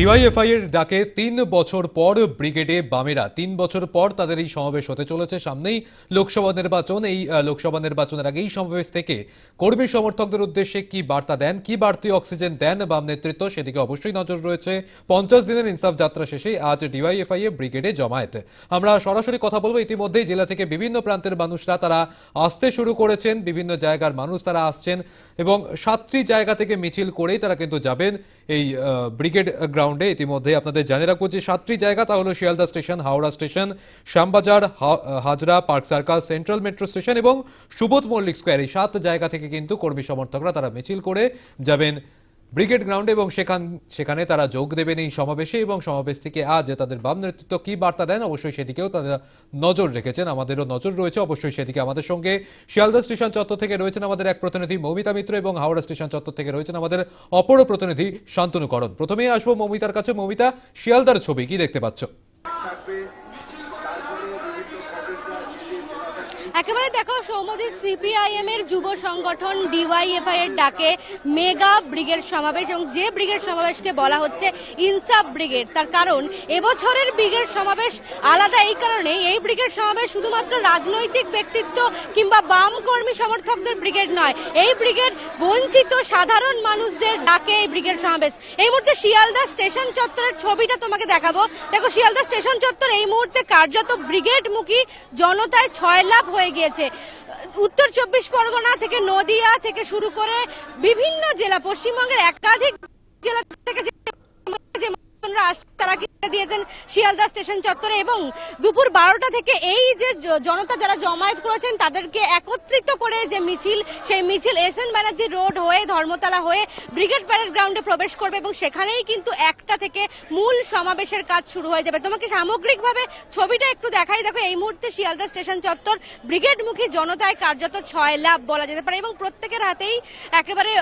DYFI এর ডাকে তিন বছর পর ব্রিগেডে বামেরা, তিন বছর পর তাদের এই সমাবেশ হতে চলেছে। সামনেই লোকসভা নির্বাচন, এই লোকসভা নির্বাচনের আগে এই সমাবেশ থেকে কর্মী সমর্থকদের উদ্দেশ্যে কি বার্তা দেন, কি বাড়তি অক্সিজেন দেন বাম নেতৃত্ব, সেদিকে অবশ্যই নজর রয়েছে। পঞ্চাশ দিনের ইনসাফ যাত্রা শেষে আজ ডিওয়াইএফআই এ ব্রিগেডে জমায়েত। আমরা সরাসরি কথা বলব ইতিমধ্যেই জেলা থেকে বিভিন্ন প্রান্তের মানুষরা, তারা আসতে শুরু করেছেন, বিভিন্ন জায়গার মানুষ তারা আসছেন এবং সাতটি জায়গা থেকে মিছিল করেই তারা কিন্তু যাবেন এই ব্রিগেড গ্রাউন্ডে। ইতিমধ্যে আপনাদের জানিয়ে রাখব যে সাতটি জায়গা, তা হলো Sealdah station, Howrah station, Shyambazar Hazra, park circus, central metro station এবং সুবোধ মল্লিক স্কোয়ার। এই সাত জায়গা থেকে কিন্তু কর্মী সমর্থকরা তারা মিছিল করে যাবেন ব্রিগেড গ্রাউন্ডে এবং সেখান, সেখানে তারা যোগ দেবেন এই সমাবেশে এবং সমাবেশ থেকে আজ তাদের বাম নেতৃত্ব কি বার্তা দেন? অবশ্যই সেদিকেও তারা নজর রেখেছেন। আমাদেরও নজর রয়েছে। অবশ্যই সেদিকে আমাদের সঙ্গে শিয়ালদা স্টেশন চত্বর থেকে রয়েছেন আমাদের এক প্রতিনিধি মৌমিতা মিত্র এবং হাওড়া স্টেশন চত্বর থেকে রয়েছেন আমাদের অপর প্রতিনিধি শান্তনুকরণ প্রথমেই আসব মৌমিতার কাছে। মৌমিতা, শিয়ালদার ছবি কি দেখতে পাচ্ছ? একেবারে দেখো সৌমজিৎ সিপিআইএম এর যুব সংগঠন ডিওয়াইএফআই এর ডাকে মেগা ব্রিগেড সমাবেশ এবং যে ব্রিগেড সমাবেশকে বলা হচ্ছে ইনসাফ ব্রিগেড, তার কারণ এবছরের ব্রিগেড সমাবেশ আলাদা। এই কারণে এই ব্রিগেড সমাবেশ শুধুমাত্র রাজনৈতিক ব্যক্তিত্ব কিংবা বাম কর্মী সমর্থকদের ব্রিগেড নয়, এই ব্রিগেড বঞ্চিত সাধারণ মানুষদের ডাকে এই ব্রিগেড সমাবেশ। এই মুহূর্তে শিয়ালদা স্টেশন চত্বরের ছবিটা তোমাকে দেখাবো। দেখো, শিয়ালদা স্টেশন চত্বর এই মুহূর্তে কার্যত ব্রিগেডমুখী, জনতায় ছয় লাভ হয়ে গিয়েছে। উত্তর চব্বিশ পরগনা থেকে নদিয়া থেকে শুরু করে বিভিন্ন জেলা, পশ্চিমবঙ্গের একাধিক জেলা থেকে আসছে তারা দিয়েছেন শিয়ালদা স্টেশন চত্বরে এবং দুপুর বারোটা থেকে এই যে জনতা যারা জমায়েত করেছেন, তাদেরকে একত্রিত করে যে মিছিল, সেই মিছিল এস এন ব্যানার্জি রোড হয়ে, ধর্মতলা হয়ে ব্রিগেড প্যারেড গ্রাউন্ডে প্রবেশ করবে এবং সেখানেই কিন্তু একটা থেকে মূল সমাবেশের কাজ শুরু হয়ে যাবে। তোমাকে সামগ্রিকভাবে ছবিটা একটু দেখাই। দেখো, এই মুহূর্তে শিয়ালদা স্টেশন চত্বর ব্রিগেডমুখী জনতায় কার্যত ছয় লাভ বলা যেতে পারে এবং প্রত্যেকের হাতেই একেবারে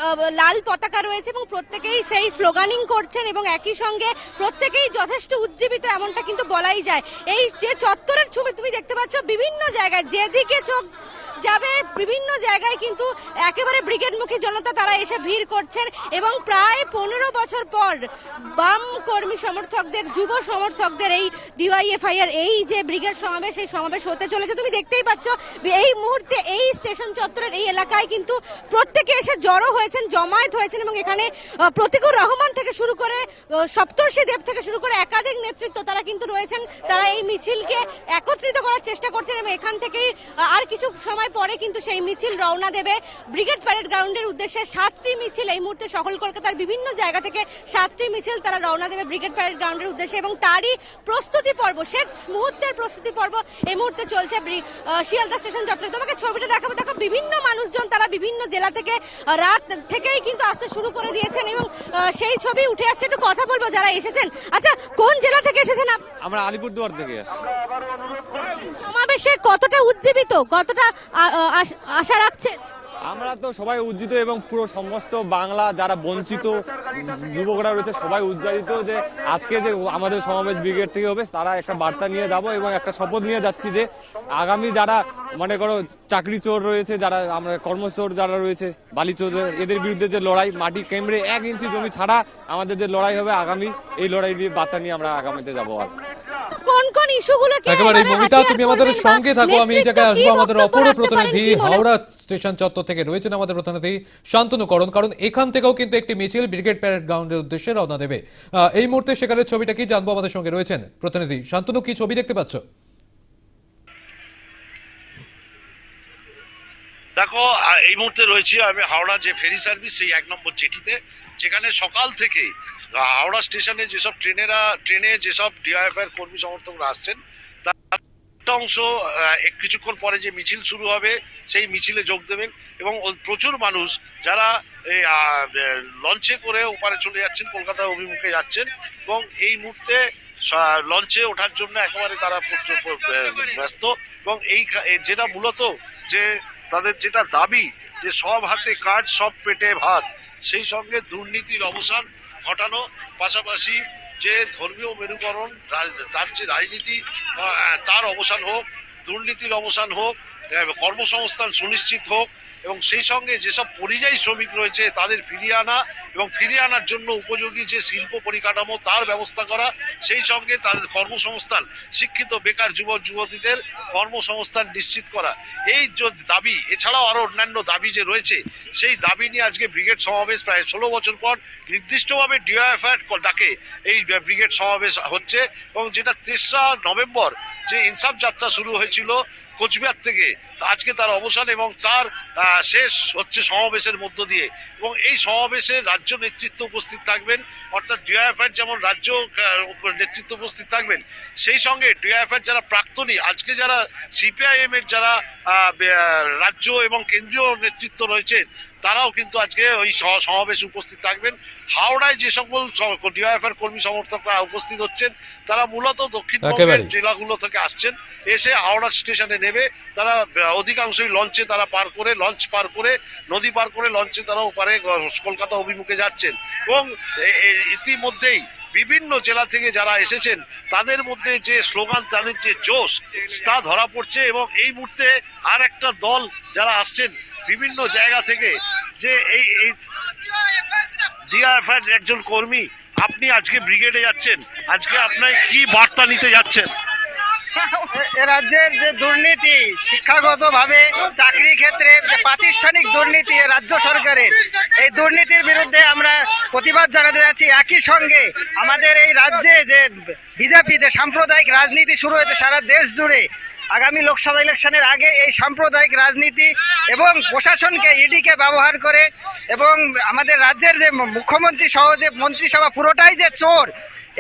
লাল পতাকা রয়েছে এবং প্রত্যেকেই সেই স্লোগানিং করছেন এবং একই সঙ্গে প্রত্যেকেই যথেষ্ট উজ্জীবিত, এমনটা কিন্তু বলাই যায়। এই যে চত্বরের ছবি তুমি দেখতে পাচ্ছ, বিভিন্ন জায়গায় যেদিকে চোখ যাবে। বিভিন্ন জায়গায় কিন্তু একেবারে ব্রিগেডমুখী জনতা তারা এসে ভিড় করছেন এবং প্রায় পনেরো বছর পর বাম কর্মী সমর্থকদের, যুব সমর্থকদের এই ডিওয়াইএফআই এর এই যে ব্রিগেড সমাবেশ, এই সমাবেশ হতে চলেছে। তুমি দেখতেই পাচ্ছ, এই মুহূর্তে এই স্টেশন চত্বরের এই এলাকায় কিন্তু প্রত্যেকে এসে জড়ো হয়েছেন, জমায়েত হয়েছেন এবং এখানে প্রতিকুর রহমান থেকে শুরু করে সপ্তর্ষি দেব থেকে শুরু করে একাধিক নেতৃত্ব তারা কিন্তু রয়েছেন। তারা এই মিছিলকে একত্রিত করার চেষ্টা করছেন এবং এখান থেকেই আর কিছু সময় পরে কিন্তু সেই মিছিল রওনা দেবে। ব্রিগেড প্যারেড গ্রাউন্ডের উদ্দেশ্যে সাতটি মিছিল এই মুহূর্তে সকল কলকাতার বিভিন্ন জায়গা থেকে সাতটি মিছিল তারা রওনা দেবে ব্রিগেড প্যারেড গ্রাউন্ডের উদ্দেশ্যে এবং তারই প্রস্তুতি পর্ব, শেষ মুহূর্তের প্রস্তুতি পর্ব এই মুহূর্তে চলছে শিয়ালদা স্টেশন চত্বরে। তোমাকে ছবিটা দেখাবো, দেখো বিভিন্ন মানুষজন তারা বিভিন্ন জেলা থেকে রাত থেকেই কিন্তু আসতে শুরু করে দিয়েছেন এবং সেই ছবি উঠে আসছে। একটু কথা বলব যারা এসেছেন। আচ্ছা কোন জেলা থেকে এসেছেন আমরা আলিপুরদুয়ার থেকে আসছি। সমাবেশে কতটা উজ্জীবিত, কতটা আশা রাখছেন আমরা তো সবাই উজ্জিত এবং পুরো সমস্ত বাংলা যারা বঞ্চিত যুবকরা রয়েছে, সবাই উজ্জায়িত যে আজকে যে আমাদের সমাবেশ ব্রিগেড থেকে হবে, তারা একটা বার্তা নিয়ে যাব এবং একটা শপথ নিয়ে যাচ্ছি যে আগামী যারা, মনে করো, চাকরি চোর রয়েছে, যারা আমরা কর্মচোর যারা রয়েছে, বালি চোর এদের বিরুদ্ধে যে লড়াই, মাটি কেমড়ে এক ইঞ্চি জমি ছাড়া আমাদের যে লড়াই হবে আগামী, এই লড়াই নিয়ে বার্তা নিয়ে আমরা আগামীতে যাব আর। কোন কোন ইস্যুগুলোকে একেবারে মমিতা তুমি আমাদের সঙ্গে থাকো আমি এই জায়গায় আসব আমাদের অপর প্রতিনিধি হাওড়া স্টেশন চত্বর থেকে রয়েছেন আমাদের প্রতিনিধি শান্তনুকরণ কারণ। এখান থেকেও কিন্তু একটি মিছিল ব্রিগেড প্যারেড গ্রাউন্ডের উদ্দেশ্যে রওনা দেবে। এই মুহূর্তে সেখানে ছবিটা কি জানব আমাদের সঙ্গে রয়েছেন প্রতিনিধি শান্তনু কি ছবি দেখতে পাচ্ছ? দেখো এই মুহূর্তে রয়েছি আমি হাওড়া যে ফেরি সার্ভিস সেই এক নম্বর জেটিতে যেখানে সকাল থেকে হাওড়া স্টেশনে যেসব ট্রেনেরা, ট্রেনে যেসব ডিআইএফআই কর্মী সমর্থকরা আসছেন, তার অংশ কিছুক্ষণ পরে যে মিছিল শুরু হবে, সেই মিছিলে যোগ দেবেন এবং প্রচুর মানুষ যারা লঞ্চে করে ওপারে চলে যাচ্ছেন কলকাতা অভিমুখে যাচ্ছেন এবং এই মুহূর্তে লঞ্চে ওঠার জন্য একেবারে তারা ব্যস্ত এবং এই যেটা মূলত যে তাদের যেটা দাবি যে সব হাতে কাজ, সব পেটে ভাত, সেই সঙ্গে দুর্নীতির অবসান ঘটানো পাশাপাশি যে ধর্মীয় মেরুকরণ তার যে রাজনীতি তার অবসান হোক, দুর্নীতির অবসান হোক কর্মসংস্থান সুনিশ্চিত হোক এবং সেই সঙ্গে যেসব পরিযায়ী শ্রমিক রয়েছে, তাদের ফিরিয়ে আনা এবং ফিরিয়ে আনার জন্য উপযোগী যে শিল্প পরিকাঠামো, তার ব্যবস্থা করা, সেই সঙ্গে তাদের কর্মসংস্থান, শিক্ষিত, বেকার যুবক, যুবতীদের কর্মসংস্থান নিশ্চিত করা। এই দাবি, এছাড়াও আরও অন্যান্য দাবি যে রয়েছে, সেই দাবি নিয়ে আজকে ব্রিগেড সমাবেশ প্রায় ষোলো বছর পর নির্দিষ্টভাবে ডিওএফআর ডাকে এই ব্রিগেড সমাবেশ হচ্ছে এবং যেটা তেসরা নভেম্বর যে ইনসাফ যাত্রা শুরু হয়েছিল কোচবিহার থেকে। আজকে তার অবসান এবং তার শেষ হচ্ছে সমাবেশের মধ্য দিয়ে। এবং এই সমাবেশে রাজ্য নেতৃত্ব উপস্থিত থাকবেন, অর্থাৎ ডিআইএফআর যেমন রাজ্য নেতৃত্ব উপস্থিত থাকবেন, সেই সঙ্গে ডিআইএফআর যারা প্রাক্তনী, আজকে যারা সিপিআইএম এর যারা রাজ্য এবং কেন্দ্রীয় নেতৃত্ব রয়েছেন তারাও কিন্তু আজকে ওই সমাবেশে উপস্থিত থাকবেন। হাওড়ায় যে সকল ডিআইএফআর কর্মী সমর্থকরা উপস্থিত হচ্ছেন তারা মূলত দক্ষিণবঙ্গের। জেলাগুলো থেকে আসছেন। এসে হাওড়া স্টেশনে নেবে তারা অধিকাংশই লঞ্চে তারা পার করে লঞ্চ পার করে নদী পার করে লঞ্চে তারা ওপারে কলকাতা অভিমুখে যাচ্ছেন। এবং ইতিমধ্যেই বিভিন্ন জেলা থেকে যারা এসেছেন তাদের মধ্যে যে স্লোগান তাদের যে জোশ তা ধরা পড়ছে এবং এই মুহূর্তে আর একটা দল যারা আসছেন বিভিন্ন জায়গা থেকে যে এই এই একজন কর্মী, আপনি আজকে ব্রিগেডে যাচ্ছেন, আজকে আপনার কি বার্তা নিতে যাচ্ছেন? রাজ্যের যে দুর্নীতি শিক্ষাগত ভাবে চাকরি ক্ষেত্রে যে প্রাতিষ্ঠানিক দুর্নীতি রাজ্য সরকারের, এই দুর্নীতির বিরুদ্ধে আমরা প্রতিবাদ জানাতে যাচ্ছি। একই সঙ্গে আমাদের এই রাজ্যে যে বিজেপি যে সাম্প্রদায়িক রাজনীতি শুরু হয়েছে সারা দেশ জুড়ে আগামী লোকসভা ইলেকশনের আগে এই সাম্প্রদায়িক রাজনীতি এবং প্রশাসনকে ইডিকে ব্যবহার করে এবং আমাদের রাজ্যের যে মুখ্যমন্ত্রী সহ যে মন্ত্রিসভা পুরোটাই যে চোর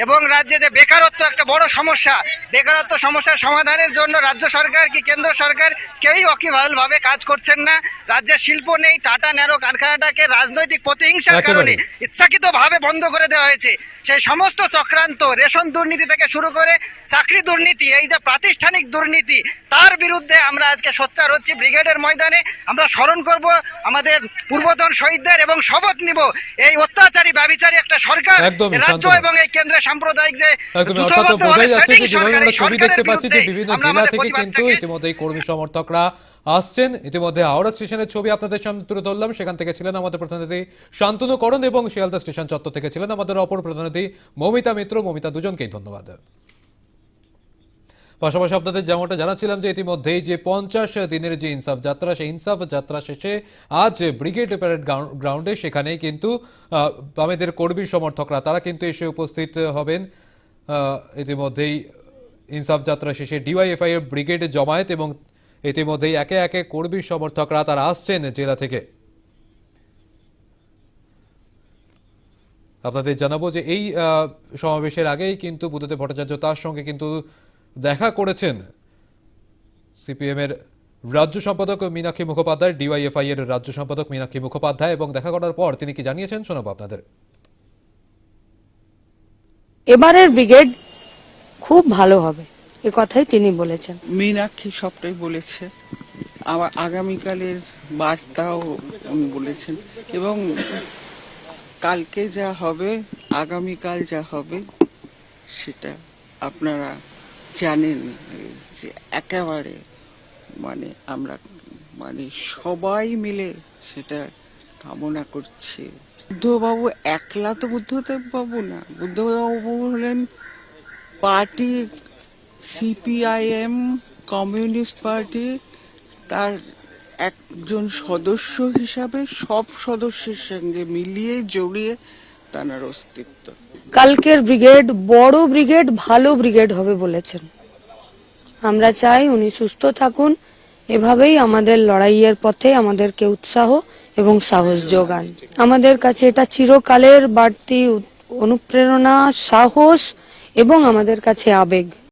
এবং রাজ্যে যে বেকারত্ব একটা বড় সমস্যা বেকারত্ব সমস্যার সমাধানের জন্য রাজ্য সরকার কি কেন্দ্র সরকার কেউই অকিভাবে কাজ করছেন না। রাজ্যের শিল্প নেই টাটা ন্যারো কারখানাটাকে রাজনৈতিক প্রতিহিংসার। কারণে ইচ্ছাকৃতভাবে বন্ধ করে দেওয়া হয়েছে। সেই সমস্ত চক্রান্ত রেশন দুর্নীতি থেকে শুরু করে চাকরি দুর্নীতি এই যে প্রাতিষ্ঠানিক দুর্নীতি তার বিরুদ্ধে আমরা আজকে সোচ্চার হচ্ছি ব্রিগেডের ময়দানে। আমরা স্মরণ করব আমাদের পূর্বতন শহীদদের এবং শপথ নিব। এই অত্যাচারী ব্যবিচারী একটা সরকার রাজ্য এবং এই কেন্দ্রের সাম্প্রদায়িক যে বোঝাই যাচ্ছে যে যেভাবে আমরা ছবি দেখতে পাচ্ছি যে বিভিন্ন জেলা থেকে কিন্তু ইতিমধ্যে কর্মী সমর্থকরা আসছেন। ইতিমধ্যে হাওড়া স্টেশনের ছবি আপনাদের সামনে তুলে ধরলাম। সেখান থেকে ছিলেন আমাদের প্রতিনিধি শান্তনু করণ এবং শিয়ালদা স্টেশন চত্বর থেকে ছিলেন আমাদের অপর প্রতিনিধি মমিতা মিত্র। মমিতা দুজনকেই ধন্যবাদ। পাশাপাশি আপনাদের যেমনটা জানাচ্ছিলাম যে ইতিমধ্যেই যে পঞ্চাশ দিনের যে ইনসাফ যাত্রা সেই ইনসাফ যাত্রা শেষে আজ ব্রিগেড প্যারেড গ্রাউন্ডে সেখানেই কিন্তু আহ, বামেদের কর্মী সমর্থকরা তারা কিন্তু এসে উপস্থিত হবেন। ইতিমধ্যেই ইনসাফ যাত্রা শেষে ডিওয়াইএফআই এর ব্রিগেড জমায়েত এবং ইতিমধ্যেই একে একে কর্মী সমর্থকরা তারা আসছেন জেলা থেকে। আপনাদের জানাব যে এই সমাবেশের আগেই কিন্তু বুদ্ধদেব ভট্টাচার্য তার সঙ্গে কিন্তু দেখা করেছেন সিপিএম এর রাজ্য সম্পাদক মীনাক্ষী মুখোপাধ্যায় ডিওয়াইএফআই এর রাজ্য সম্পাদক মীনাক্ষী মুখোপাধ্যায় এবং দেখা করার পর তিনি কি জানিয়েছেন? শোনাবো আপনাদের। এবারের ব্রিগেড খুব ভালো হবে এ কথাই তিনি বলেছেন। মীনাক্ষী সবটাই বলেছে। আবার আগামীকালের বার্তাও উনি বলেছেন। এবং কালকে যা হবে আগামীকাল যা হবে সেটা আপনারা জানেন, যে একেবারে মানে আমরা মানে সবাই মিলে সেটা কামনা করছি। বুদ্ধবাবু একলা তো বুদ্ধদেব বাবু না, বুদ্ধবাবু হলেন পার্টি, সিপিআইএম, কমিউনিস্ট পার্টি, তার একজন সদস্য হিসাবে সব সদস্যের সঙ্গে মিলিয়ে জড়িয়ে তার অস্তিত্ব। কালকের ব্রিগেড বড় ব্রিগেড, ভালো ব্রিগেড হবে বলেছেন। আমরা চাই উনি সুস্থ থাকুন, এভাবেই আমাদের লড়াইয়ের পথে আমাদেরকে উৎসাহ এবং সাহস যোগান। আমাদের কাছে এটা চিরকালের বাড়তি অনুপ্রেরণা, সাহস এবং আমাদের কাছে আবেগ।